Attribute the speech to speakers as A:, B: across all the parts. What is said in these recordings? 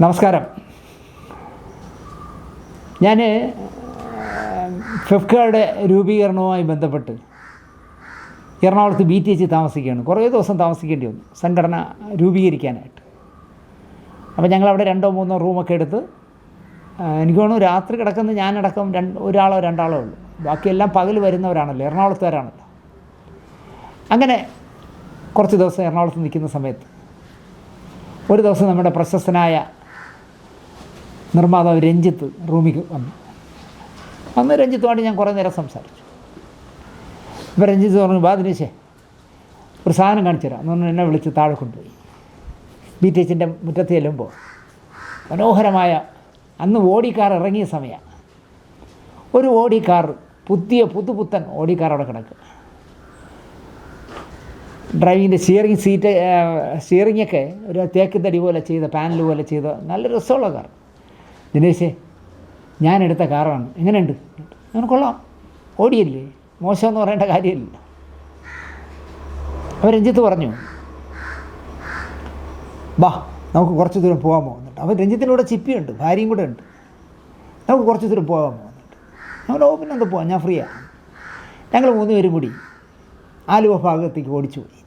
A: നമസ്കാരം. ഞാൻ ഫിഫ്കയുടെ രൂപീകരണവുമായി ബന്ധപ്പെട്ട് എറണാകുളത്ത് ബി ടി എച്ച് താമസിക്കുകയാണ്. കുറേ ദിവസം താമസിക്കേണ്ടി വന്നു. സംഘടന രൂപീകരിക്കാനായിട്ട്. അപ്പോൾ ഞങ്ങളവിടെ രണ്ടോ മൂന്നോ റൂമൊക്കെ എടുത്ത് എനിക്ക് തോന്നുന്നു രാത്രി കിടക്കുന്ന ഞാനടക്കം രണ്ട് ഒരാളോ രണ്ടാളോ ഉള്ളൂ. ബാക്കിയെല്ലാം പകൽ വരുന്നവരാണല്ലോ എറണാകുളത്തുകാരാണല്ലോ. അങ്ങനെ കുറച്ച് ദിവസം എറണാകുളത്ത് നിൽക്കുന്ന സമയത്ത് ഒരു ദിവസം നമ്മുടെ പ്രശസ്തനായ നിർമ്മാതാവ് രഞ്ജിത്ത് റൂമിക്ക് വന്നു. അന്ന് രഞ്ജിത്തുമായിട്ട് ഞാൻ കുറേ നേരം സംസാരിച്ചു. അപ്പോൾ രഞ്ജിത്ത് പറഞ്ഞു ബാ ദിനേശേ ഒരു സാധനം കാണിച്ചു തരാം. എന്ന് എന്നെ വിളിച്ച് താഴെ കൊണ്ടുപോയി. ബി ടി എച്ചിന്റെ മുറ്റത്ത് ചെല്ലുമ്പോൾ മനോഹരമായ അന്ന് ഓടി കാർ ഇറങ്ങിയ സമയമാണ് ഒരു ഓടി കാർ പുതിയ പുതുപുത്തൻ ഓടി കാർ അവിടെ കിടക്കുക. ഡ്രൈവിങ്ങിന്റെ സ്റ്റിയറിംഗ് സീറ്റ് സ്റ്റിയറിങ്ങൊക്കെ ഒരു തേക്ക് തടി പോലെ ചെയ്ത പാനൽ പോലെ ചെയ്ത നല്ല രസമുള്ള കാർ. ദിനേശേ ഞാൻ എടുത്ത കാറാണ്. എങ്ങനെയുണ്ട്? ഞാൻ കൊള്ളാം. ഓടിയില്ലേ? മോശമെന്ന് പറയേണ്ട കാര്യമില്ല. അവർ രഞ്ജിത്ത് പറഞ്ഞു ബാ നമുക്ക് കുറച്ച് ദൂരം പോകാമോ എന്നിട്ട് രഞ്ജിത്തിന്റെ കൂടെ ചിപ്പിയുണ്ട് ഭാര്യയും കൂടെ ഉണ്ട്. നമുക്ക് കുറച്ച് ദൂരം പോകാമോ എന്നിട്ട് ഞങ്ങൾ ഓ പിന്നെ എന്താ പോവാം? ഞാൻ ഫ്രീയാണ് ഞങ്ങൾ മൂന്ന് പേരും കൂടി ആലുവ ഭാഗത്തേക്ക് ഓടിച്ചു പോയി.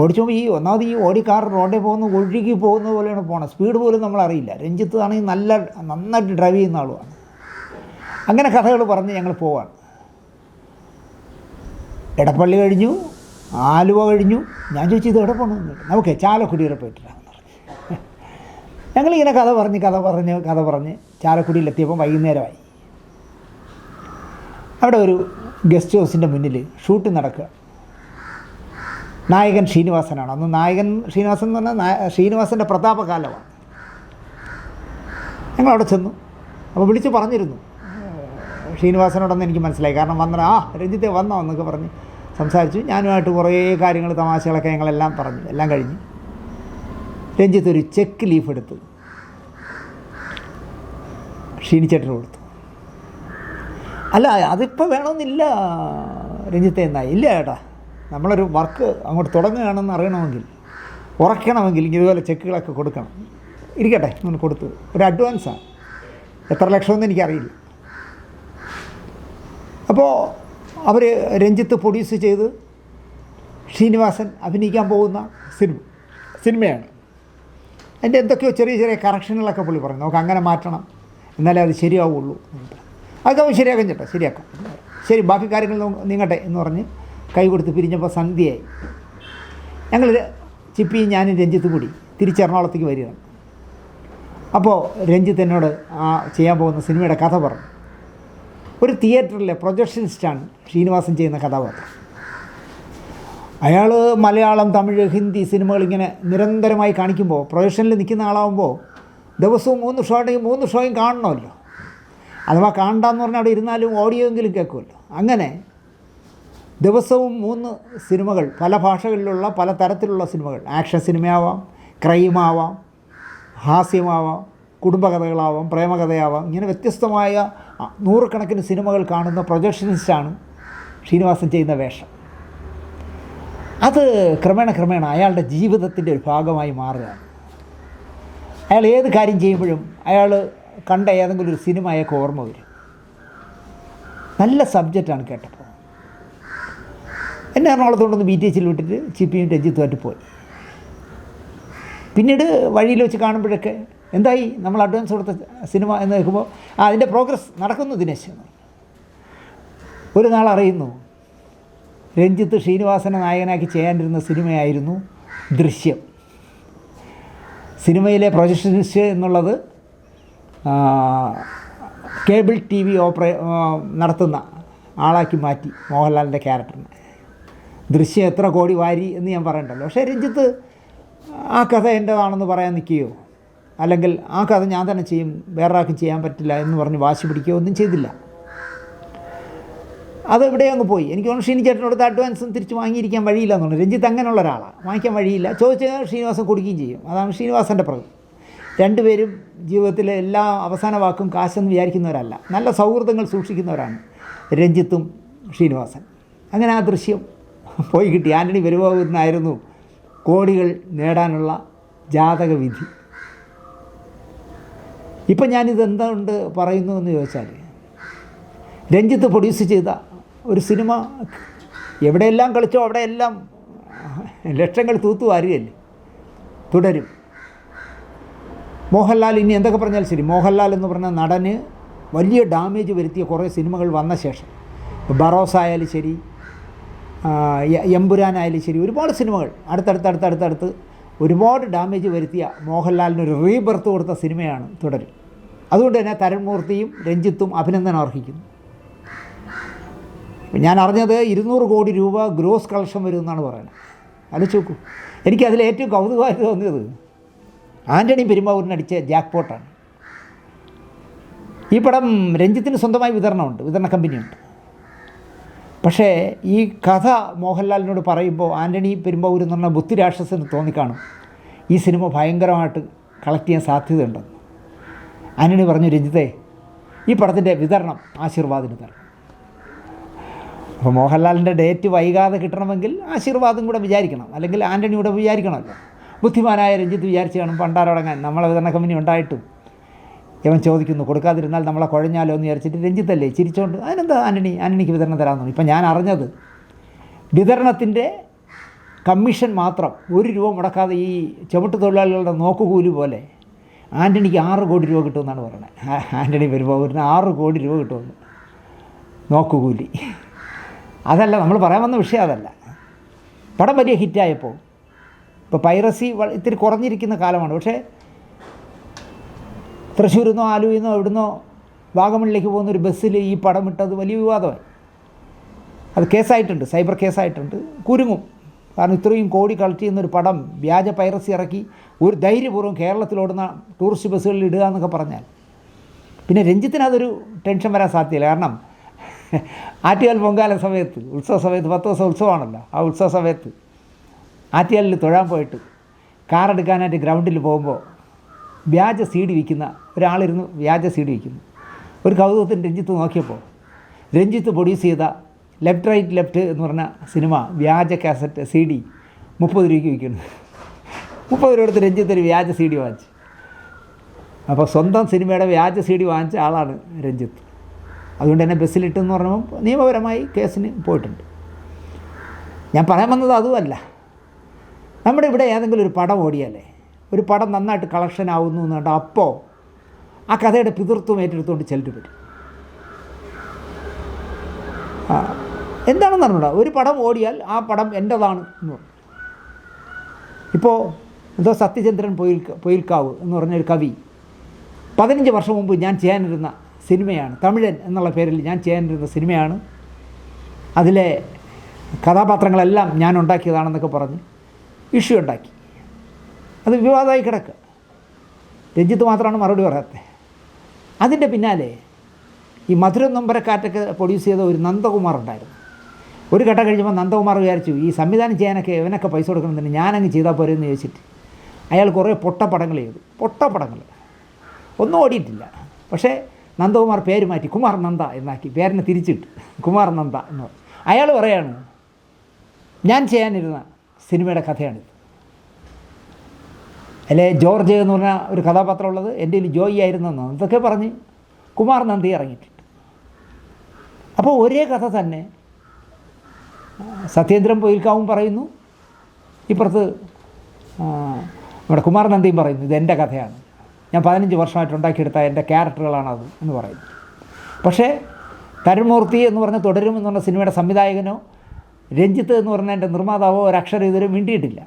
A: ഓടിച്ചു പോകുമ്പോൾ ഈ ഒന്നാമത് ഈ ഓടിക്കാർ റോഡിൽ പോകുന്ന ഒഴുകി പോകുന്ന പോലെയാണ് പോകണം സ്പീഡ് പോലും നമ്മൾ അറിയില്ല രഞ്ജിത്ത് ആണെങ്കിൽ നല്ല നന്നായിട്ട് ഡ്രൈവ് ചെയ്യുന്ന ആളുമാണ്. അങ്ങനെ കഥകൾ പറഞ്ഞ് ഞങ്ങൾ പോവാണ്. എടപ്പള്ളി കഴിഞ്ഞു ആലുവ കഴിഞ്ഞു. ഞാൻ ചോദിച്ചു ഇത് എവിടെ പോകണമെന്ന് നമുക്ക് ചാലക്കുടി വരെ പറഞ്ഞു. ഞങ്ങളിങ്ങനെ കഥ പറഞ്ഞ് കഥ പറഞ്ഞ് കഥ പറഞ്ഞ് ചാലക്കുടിയിലെത്തിയപ്പോൾ വൈകുന്നേരമായി. അവിടെ ഒരു ഗസ്റ്റ് ഹൗസിന്റെ മുന്നിൽ ഷൂട്ട് നടക്കുക. നായകൻ ശ്രീനിവാസനാണ്. അന്ന് നായകൻ ശ്രീനിവാസൻ എന്ന് പറഞ്ഞാൽ ശ്രീനിവാസന്റെ പ്രതാപകാലമാണ്. ഞങ്ങളവിടെ ചെന്നു. അപ്പോൾ വിളിച്ച് പറഞ്ഞിരുന്നു. ശ്രീനിവാസനോടൊന്ന് എനിക്ക് മനസ്സിലായി. കാരണം വന്ന ആ രഞ്ജിത്തെ വന്നോ എന്നൊക്കെ പറഞ്ഞ് സംസാരിച്ചു. ഞാനുമായിട്ട് കുറേ കാര്യങ്ങൾ തമാശകളൊക്കെ ഞങ്ങളെല്ലാം പറഞ്ഞു. എല്ലാം കഴിഞ്ഞ് രഞ്ജിത്ത് ഒരു ചെക്ക് ലീഫ് എടുത്ത്. ക്ഷീണിച്ചേട്ടന് കൊടുത്തു. അല്ല അതിപ്പോൾ വേണമെന്നില്ല രഞ്ജിത്തെ എന്നായി ഇല്ല ചേട്ടാ. നമ്മളൊരു വർക്ക് അങ്ങോട്ട് തുടങ്ങുകയാണെന്ന് അറിയണമെങ്കിൽ ഉറക്കണമെങ്കിൽ ഇതുപോലെ ചെക്കുകളൊക്കെ കൊടുക്കണം. ഇരിക്കട്ടെ അങ്ങനെ കൊടുത്തു. ഒരു അഡ്വാൻസാണ് എത്ര ലക്ഷമെന്ന് എനിക്കറിയില്ല. അപ്പോൾ അവർ രഞ്ജിത്ത് പ്രൊഡ്യൂസ് ചെയ്ത് ശ്രീനിവാസൻ അഭിനയിക്കാൻ പോകുന്ന സിനിമ സിനിമയാണ്. അതിന്റെ എന്തൊക്കെയോ ചെറിയ ചെറിയ കറക്ഷനുകളൊക്കെ പുള്ളി പറഞ്ഞു. നമുക്ക് അങ്ങനെ മാറ്റണം. എന്നാലേ അത് ശരിയാവുള്ളൂ. അതൊക്കെ ശരിയാക്കാൻ ചേട്ടാ ശരിയാക്കാം. ശരി ബാക്കി കാര്യങ്ങൾ നീങ്ങട്ടെ എന്ന് പറഞ്ഞ് കൈ കൊടുത്ത് പിരിഞ്ഞപ്പോൾ സന്ധ്യയായി. ഞങ്ങൾ ചിപ്പിയും ഞാനും രഞ്ജിത്ത് കൂടി തിരിച്ച് എറണാകുളത്തേക്ക് വരികയാണ്. അപ്പോൾ രഞ്ജിത്ത് എന്നോട് ആ ചെയ്യാൻ പോകുന്ന സിനിമയുടെ കഥ പറഞ്ഞു. ഒരു തിയേറ്ററിലെ പ്രൊജക്ഷനിസ്റ്റാണ് ശ്രീനിവാസൻ ചെയ്യുന്ന കഥാപാത്രം അയാൾ മലയാളം തമിഴ് ഹിന്ദി സിനിമകൾ ഇങ്ങനെ നിരന്തരമായി കാണിക്കുമ്പോൾ പ്രൊജക്ഷനിൽ നിൽക്കുന്ന ആളാകുമ്പോൾ ദിവസവും മൂന്ന് ഷോ ഉണ്ടെങ്കിൽ മൂന്ന് ഷോയും കാണണമല്ലോ. അഥവാ കാണണ്ടെന്ന് പറഞ്ഞാൽ അവിടെ ഇരുന്നാലും ഓഡിയോ എങ്കിലും കേൾക്കുമല്ലോ. അങ്ങനെ ദിവസവും മൂന്ന് സിനിമകൾ പല ഭാഷകളിലുള്ള പല തരത്തിലുള്ള സിനിമകൾ. ആക്ഷൻ സിനിമയാവാം ക്രൈമാവാം ഹാസ്യമാവാം കുടുംബകഥകളാവാം പ്രേമകഥയാവാം. ഇങ്ങനെ വ്യത്യസ്തമായ നൂറുകണക്കിന് സിനിമകൾ കാണുന്ന പ്രൊജക്ഷനിസ്റ്റാണ് ശ്രീനിവാസൻ ചെയ്യുന്ന വേഷം. അത് ക്രമേണ ക്രമേണ അയാളുടെ ജീവിതത്തിന്റെ ഒരു ഭാഗമായി മാറുകയാണ്. അയാൾ ഏത് കാര്യം ചെയ്യുമ്പോഴും അയാൾ കണ്ട ഏതെങ്കിലും ഒരു സിനിമ അയാൾക്ക് ഓർമ്മ വരും. നല്ല സബ്ജക്റ്റാണ് കേട്ടപ്പോൾ എന്നെ എറണാകുളത്തോണ്ടൊന്ന് ബി ടി എച്ചിൽ വിട്ടിട്ട് ചിപ്പിയും രഞ്ജിത്തുമായിട്ട് പോയി. പിന്നീട് വഴിയിൽ വെച്ച് കാണുമ്പോഴൊക്കെ എന്തായി? നമ്മൾ അഡ്വാൻസ് കൊടുത്ത സിനിമ എന്ന് കേൾക്കുമ്പോൾ ആ അതിന്റെ പ്രോഗ്രസ് നടക്കുന്നു ദിനേശ്. ഒരു നാൾ അറിയുന്നു രഞ്ജിത്ത് ശ്രീനിവാസനെ നായകനാക്കി ചെയ്യാനിരുന്ന സിനിമയായിരുന്നു ദൃശ്യം. സിനിമയിലെ പ്രൊജക്ഷനിസ്റ്റ് എന്നുള്ളത് കേബിൾ ടി വി ഓപ്പറേ നടത്തുന്ന ആളാക്കി മാറ്റി മോഹൻലാലിന്റെ ക്യാരക്ടറിനെ ദൃശ്യം എത്ര കോടി വാരി എന്ന് ഞാൻ പറയണ്ടല്ലോ. പക്ഷേ രഞ്ജിത്ത് ആ കഥ എന്റേതാണെന്ന് പറയാൻ നിൽക്കുകയോ? അല്ലെങ്കിൽ ആ കഥ ഞാൻ തന്നെ ചെയ്യും വേറൊരാൾക്ക് ചെയ്യാൻ പറ്റില്ല എന്ന് പറഞ്ഞ് വാശി പിടിക്കുകയോ ഒന്നും ചെയ്തില്ല. അത് ഇവിടെ അങ്ങ് പോയി. എനിക്ക് തോന്നുന്നു ഷീനി ചേട്ടനോട് അഡ്വാൻസും തിരിച്ച് വാങ്ങിയിരിക്കാൻ വഴിയില്ല എന്നുള്ളത് രഞ്ജിത്ത് അങ്ങനെയുള്ള ഒരാളാണ് വാങ്ങിക്കാൻ വഴിയില്ല. ചോദിച്ചാൽ ശ്രീനിവാസൻ കൊടുക്കുകയും ചെയ്യും. അതാണ് ശ്രീനിവാസന്റെ പ്രകൃതി രണ്ടുപേരും ജീവിതത്തിലെ എല്ലാ അവസാന വാക്കും കാശെന്ന് വിചാരിക്കുന്നവരല്ല. നല്ല സൗഹൃദങ്ങൾ സൂക്ഷിക്കുന്നവരാണ് രഞ്ജിത്തും ശ്രീനിവാസൻ. അങ്ങനെ ആ ദൃശ്യം പോയി കിട്ടി. ആന്റണി വരുവാകുന്നായിരുന്നു കോടികൾ നേടാനുള്ള ജാതകവിധി. ഇപ്പം ഞാനിത് എന്തുകൊണ്ട് പറയുന്നു എന്ന് ചോദിച്ചാൽ രഞ്ജിത്ത് പ്രൊഡ്യൂസ് ചെയ്ത ഒരു സിനിമ എവിടെയെല്ലാം കളിച്ചോ അവിടെയെല്ലാം ലക്ഷങ്ങൾ തൂത്തു വാരുകയല്ലേ? തുടരും. മോഹൻലാൽ ഇനി എന്തൊക്കെ പറഞ്ഞാൽ ശരി? മോഹൻലാൽ എന്ന് പറഞ്ഞ നടന് വലിയ ഡാമേജ് വരുത്തിയ കുറേ സിനിമകൾ വന്ന ശേഷം. ബറോസ് ആയാലും ശരി എമ്പുരാനായാലും ശരി ഒരുപാട് സിനിമകൾ. അടുത്തടുത്തടുത്തടുത്തടുത്ത് ഒരുപാട് ഡാമേജ് വരുത്തിയ മോഹൻലാലിന് ഒരു റീബർത്ത് കൊടുത്ത സിനിമയാണ് തുടരും. അതുകൊണ്ട് തന്നെ തരൺമൂർത്തിയും രഞ്ജിത്തും അഭിനന്ദനം അർഹിക്കുന്നു. ഞാൻ അറിഞ്ഞത് ഇരുന്നൂറ് കോടി രൂപ ഗ്രോസ് കളക്ഷൻ വരും എന്നാണ് പറയുന്നത്. ആലോചിച്ച് നോക്കൂ. എനിക്കതിൽ ഏറ്റവും കൗതുകമായി തോന്നിയത് ആന്റണി പെരുമ്പാവൂരിന് അടിച്ച ജാക്ക് പോട്ടാണ്. ഈ പടം രഞ്ജിത്തിന് സ്വന്തമായി വിതരണമുണ്ട് വിതരണ കമ്പനിയുണ്ട്. പക്ഷേ ഈ കഥ മോഹൻലാലിനോട് പറയുമ്പോൾ ആന്റണി പെരുമ്പാവൂർ എന്ന് പറഞ്ഞ ബുദ്ധിരാക്ഷസന് തോന്നിക്കാണും. ഈ സിനിമ ഭയങ്കരമായിട്ട് കളക്ട് ചെയ്യാൻ സാധ്യതയുണ്ടെന്ന് ആന്റണി പറഞ്ഞു രഞ്ജിത്തെ ഈ പടത്തിന്റെ വിതരണം ആശീർവാദിന് തരണം. അപ്പോൾ മോഹൻലാലിന്റെ ഡേറ്റ് വൈകാതെ കിട്ടണമെങ്കിൽ ആശീർവാദം കൂടെ വിചാരിക്കണം. അല്ലെങ്കിൽ ആന്റണിയുടെ വിചാരിക്കണമല്ലോ. ബുദ്ധിമാനായ രഞ്ജിത്ത് വിചാരിച്ച് കാണും പണ്ടാരടങ്ങാൻ നമ്മളെ വിതരണ കമ്പനി ഉണ്ടായിട്ടും ഇവൻ ചോദിക്കുന്നു കൊടുക്കാതിരുന്നാൽ നമ്മളെ കുഴഞ്ഞാലോ? എന്ന് വിചാരിച്ചിട്ട് രഞ്ജിത്തല്ലേ ചിരിച്ചോണ്ട് അതിനെന്താ ആന്റണി ആന്റണിക്ക് വിതരണം തരാമെന്നു ഇപ്പം ഞാൻ അറിഞ്ഞത് വിതരണത്തിന്റെ കമ്മീഷൻ മാത്രം ഒരു രൂപ മുടക്കാതെ ഈ ചുമട്ട് തൊഴിലാളികളുടെ നോക്കുകൂലി പോലെ ആന്റണിക്ക് ആറ് കോടി രൂപ കിട്ടുമെന്നാണ് പറയുന്നത് ആന്റണി വരുമ്പോൾ ഒരു ആറ് കോടി രൂപ കിട്ടുമെന്ന്. നോക്കുകൂലി. അതല്ല നമ്മൾ പറയാൻ വന്ന വിഷയം അതല്ല. പടം വലിയ ഹിറ്റായപ്പോൾ ഇപ്പോൾ പൈറസി ഇത്തിരി കുറഞ്ഞിരിക്കുന്ന കാലമാണ്. പക്ഷേ തൃശ്ശൂരിൽ നിന്നോ ആലുവയിൽ നിന്നോ എവിടുന്നോ വാഗമണിലേക്ക് പോകുന്ന ഒരു ബസ്സിൽ ഈ പടം ഇട്ടത് വലിയ വിവാദമായി. അത് കേസായിട്ടുണ്ട് സൈബർ കേസായിട്ടുണ്ട്. കുരുങ്ങും. കാരണം ഇത്രയും കോടി കളക്ട് ചെയ്യുന്ന ഒരു പടം വ്യാജ പൈറസി ഇറക്കി ഒരു ധൈര്യപൂർവം കേരളത്തിലോടുന്ന ടൂറിസ്റ്റ് ബസ്സുകളിൽ ഇടുക എന്നൊക്കെ പറഞ്ഞാൽ. പിന്നെ രഞ്ജിത്തിന് അതൊരു ടെൻഷൻ വരാൻ സാധ്യതയില്ല. കാരണം ആറ്റുകാൽ പൊങ്കാല സമയത്ത് ഉത്സവ സമയത്ത് പത്ത് ദിവസം ഉത്സവമാണല്ലോ ആ ഉത്സവ സമയത്ത് ആറ്റുകാലിൽ തൊഴാൻ പോയിട്ട് കാറെടുക്കാനായിട്ട് ഗ്രൗണ്ടിൽ പോകുമ്പോൾ വ്യാജ സീഡ് വിൽക്കുന്ന ഒരാളിരുന്ന് വ്യാജ സീഡ് വിൽക്കുന്നു. ഒരു കൗതുകത്തിന് രഞ്ജിത്ത് നോക്കിയപ്പോൾ രഞ്ജിത്ത് പ്രൊഡ്യൂസ് ചെയ്ത ലെഫ്റ്റ് റൈറ്റ് ലെഫ്റ്റ് എന്ന് പറഞ്ഞ സിനിമ വ്യാജ കാസറ്റ് സി ഡി മുപ്പത് രൂപയ്ക്ക് വിൽക്കുന്നു. മുപ്പത് രൂപ എടുത്ത് രഞ്ജിത്ത് ഒരു വ്യാജ സി ഡി വാങ്ങിച്ചു. അപ്പോൾ സ്വന്തം സിനിമയുടെ വ്യാജ സി ഡി വാങ്ങിച്ച ആളാണ് രഞ്ജിത്ത്. അതുകൊണ്ട് തന്നെ ബസ്സിലിട്ടെന്ന് പറഞ്ഞപ്പോൾ നിയമപരമായി കേസിന് പോയിട്ടുണ്ട്. ഞാൻ പറയാൻ വന്നത് അതുമല്ല. നമ്മുടെ ഇവിടെ ഏതെങ്കിലും ഒരു പടം ഓടിയാലേ ഒരു പടം നന്നായിട്ട് കളക്ഷൻ ആവുന്നു എന്ന് കണ്ട അപ്പോൾ ആ കഥയുടെ പിതൃത്വം ഏറ്റെടുത്തുകൊണ്ട് ചെല്ലു പറ്റും എന്താണെന്ന് അറിഞ്ഞൂടാ? ഒരു പടം ഓടിയാൽ ആ പടം എന്റെതാണ് എന്ന് പറഞ്ഞു. ഇപ്പോൾ എന്തോ സത്യചന്ദ്രൻ പൊയിൽ പൊയിൽക്കാവ് എന്ന് പറഞ്ഞൊരു കവി പതിനഞ്ച് വർഷം മുമ്പ് ഞാൻ ചെയ്യാനിരുന്ന സിനിമയാണ്. തമിഴൻ എന്നുള്ള പേരിൽ ഞാൻ ചെയ്യാനിരുന്ന സിനിമയാണ്. അതിലെ കഥാപാത്രങ്ങളെല്ലാം ഞാൻ ഉണ്ടാക്കിയതാണെന്നൊക്കെ പറഞ്ഞ് ഇഷ്യൂ ഉണ്ടാക്കി. അത് വിവാദമായി കിടക്കുക രഞ്ജിത്ത് മാത്രമാണ് മറുപടി പറയാത്തത് അതിന്റെ പിന്നാലെ ഈ മധുരം നൊമ്പരക്കാറ്റൊക്കെ പ്രൊഡ്യൂസ് ചെയ്ത ഒരു നന്ദകുമാർ ഉണ്ടായിരുന്നു. ഒരു ഘട്ടം കഴിഞ്ഞപ്പോൾ നന്ദകുമാർ വിചാരിച്ചു ഈ സംവിധാനം ചെയ്യാനൊക്കെ ഇവനൊക്കെ പൈസ കൊടുക്കണം തന്നെ ഞാനങ്ങ് ചെയ്താൽ പോരെ എന്ന് ചോദിച്ചിട്ട്. അയാൾ കുറേ പൊട്ടപ്പടങ്ങൾ ചെയ്തു. പൊട്ടപ്പടങ്ങൾ. ഒന്നും ഓടിയിട്ടില്ല. പക്ഷേ നന്ദകുമാർ പേര് മാറ്റി കുമാർ നന്ദ എന്നാക്കി. പേരിനെ തിരിച്ചിട്ട് കുമാർ നന്ദ എന്ന് അയാൾ പറയാണ് ഞാൻ ചെയ്യാനിരുന്ന സിനിമയുടെ കഥയാണിത്. അല്ലേ ജോർജ് എന്ന് പറഞ്ഞ ഒരു കഥാപാത്രം ഉള്ളത് എന്റെ കയ്യിൽ ജോയി ആയിരുന്നെന്നോ ഇതൊക്കെ പറഞ്ഞ് കുമാർ നന്ദി ഇറങ്ങിയിട്ടുണ്ട്. അപ്പോൾ ഒരേ കഥ തന്നെ സത്യേന്ദ്രൻ പൊയിൽക്കാവും പറയുന്നു. ഇപ്പുറത്ത് നമ്മുടെ കുമാർ നന്ദിയും പറയുന്നു ഇത് എന്റെ കഥയാണ്. ഞാൻ പതിനഞ്ച് വർഷമായിട്ട് ഉണ്ടാക്കിയെടുത്ത എന്റെ ക്യാരക്ടറുകളാണത് എന്ന് പറയുന്നു. പക്ഷേ തരുൺമൂർത്തി എന്ന് പറഞ്ഞ തുടരും എന്ന് പറഞ്ഞ സിനിമയുടെ സംവിധായകനോ രഞ്ജിത്ത് എന്ന് പറഞ്ഞ എന്റെ നിർമ്മാതാവോ ഒരക്ഷരം ഇതുവരെ മിണ്ടിയിട്ടില്ല.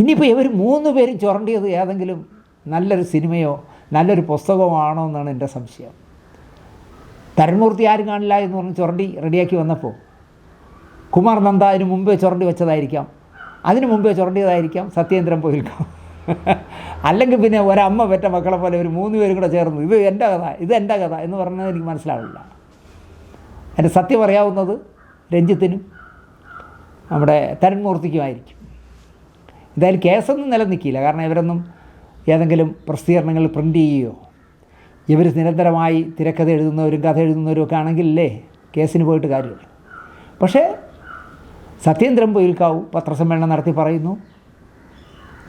A: ഇനിയിപ്പോൾ ഇവർ മൂന്ന് പേരും ചുരണ്ടിയത് ഏതെങ്കിലും നല്ലൊരു സിനിമയോ നല്ലൊരു പുസ്തകമോ ആണോ എന്നാണ് എന്റെ സംശയം. തരുൺമൂർത്തി ആരും കാണില്ല എന്ന് പറഞ്ഞ് ചുരണ്ടി റെഡിയാക്കി വന്നപ്പോൾ കുമാർ നന്ദ അതിന് മുമ്പേ ചുരണ്ടി വെച്ചതായിരിക്കാം. അതിന് മുമ്പേ ചുരണ്ടിയതായിരിക്കാം സത്യേന്ദ്രൻ പോയിൽക്കാം. അല്ലെങ്കിൽ പിന്നെ ഒരമ്മ പെറ്റ മക്കളെ പോലെ ഒരു മൂന്ന് പേരും കൂടെ ചേർന്നു. ഇത് എന്റെ കഥ ഇത് എന്റെ കഥ എന്ന് പറഞ്ഞത് എനിക്ക് മനസ്സിലാവില്ല. എന്റെ സത്യം അറിയാവുന്നത് രഞ്ജിത്തിനും നമ്മുടെ തരുൺമൂർത്തിക്കുമായിരിക്കും. എന്തായാലും കേസൊന്നും നിലനിൽക്കില്ല. കാരണം ഇവരൊന്നും ഏതെങ്കിലും പ്രസിദ്ധീകരണങ്ങൾ പ്രിന്റ് ചെയ്യുകയോ ഇവർ നിരന്തരമായി തിരക്കഥ എഴുതുന്നവരും കഥ എഴുതുന്നവരും ഒക്കെ ആണെങ്കിലല്ലേ കേസിന് പോയിട്ട് കാര്യമില്ല പക്ഷേ സത്യേന്ദ്രൻ പോയിൽക്കാവും പത്രസമ്മേളനം നടത്തി പറയുന്നു.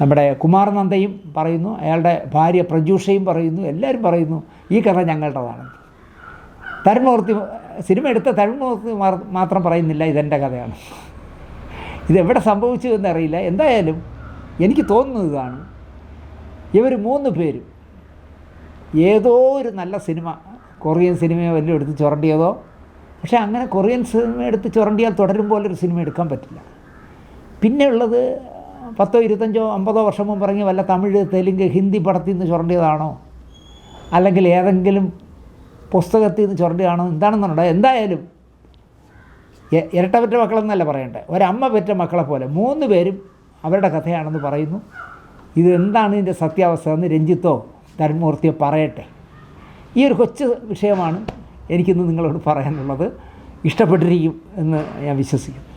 A: നമ്മുടെ കുമാരനന്ദയും പറയുന്നു. അയാളുടെ ഭാര്യ പ്രജൂഷയും പറയുന്നു. എല്ലാവരും പറയുന്നു ഈ കഥ ഞങ്ങളുടേതാണ്. തരുൺമൂർത്തി സിനിമ എടുത്ത തരുൺമൂർത്തി മാത്രം പറയുന്നില്ല ഇതെന്റെ കഥയാണ്. ഇതെവിടെ സംഭവിച്ചു എന്നറിയില്ല എന്തായാലും എനിക്ക് തോന്നുന്നത് ഇതാണ്. ഇവർ മൂന്ന് പേരും ഏതോ ഒരു നല്ല സിനിമ കൊറിയൻ സിനിമയോ വല്ലതും എടുത്ത് ചുരണ്ടിയതോ പക്ഷേ അങ്ങനെ കൊറിയൻ സിനിമ എടുത്ത് ചുരണ്ടിയാൽ തുടരും പോലെ ഒരു സിനിമ എടുക്കാൻ പറ്റില്ല. പിന്നെ ഉള്ളത് പത്തോ ഇരുപത്തഞ്ചോ അമ്പതോ വർഷം മുമ്പ് ഇറങ്ങിയ വല്ല തമിഴ് തെലുങ്ക് ഹിന്ദി പടത്തിൽ നിന്ന് ചുരണ്ടിയതാണോ? അല്ലെങ്കിൽ ഏതെങ്കിലും പുസ്തകത്തിൽ നിന്ന് ചുരണ്ടിയാണോ എന്താണെന്നുണ്ടോ എന്തായാലും ഇരട്ടപറ്റ ഇരട്ട പെറ്റ മക്കളെന്നല്ല പറയണ്ടേ. ഒരമ്മ പെറ്റ മക്കളെ പോലെ മൂന്ന് പേരും അവരുടെ കഥയാണെന്ന് പറയുന്നു. ഇത് എന്താണ് ഇതിന്റെ സത്യാവസ്ഥ എന്ന് രഞ്ജിത്തോ തരുൺമൂർത്തിയോ പറയട്ടെ. ഈ ഒരു കൊച്ചു വിഷയമാണ് എനിക്കിന്ന് നിങ്ങളോട് പറയാനുള്ളത്. ഇഷ്ടപ്പെട്ടിരിക്കും എന്ന് ഞാൻ വിശ്വസിക്കുന്നു.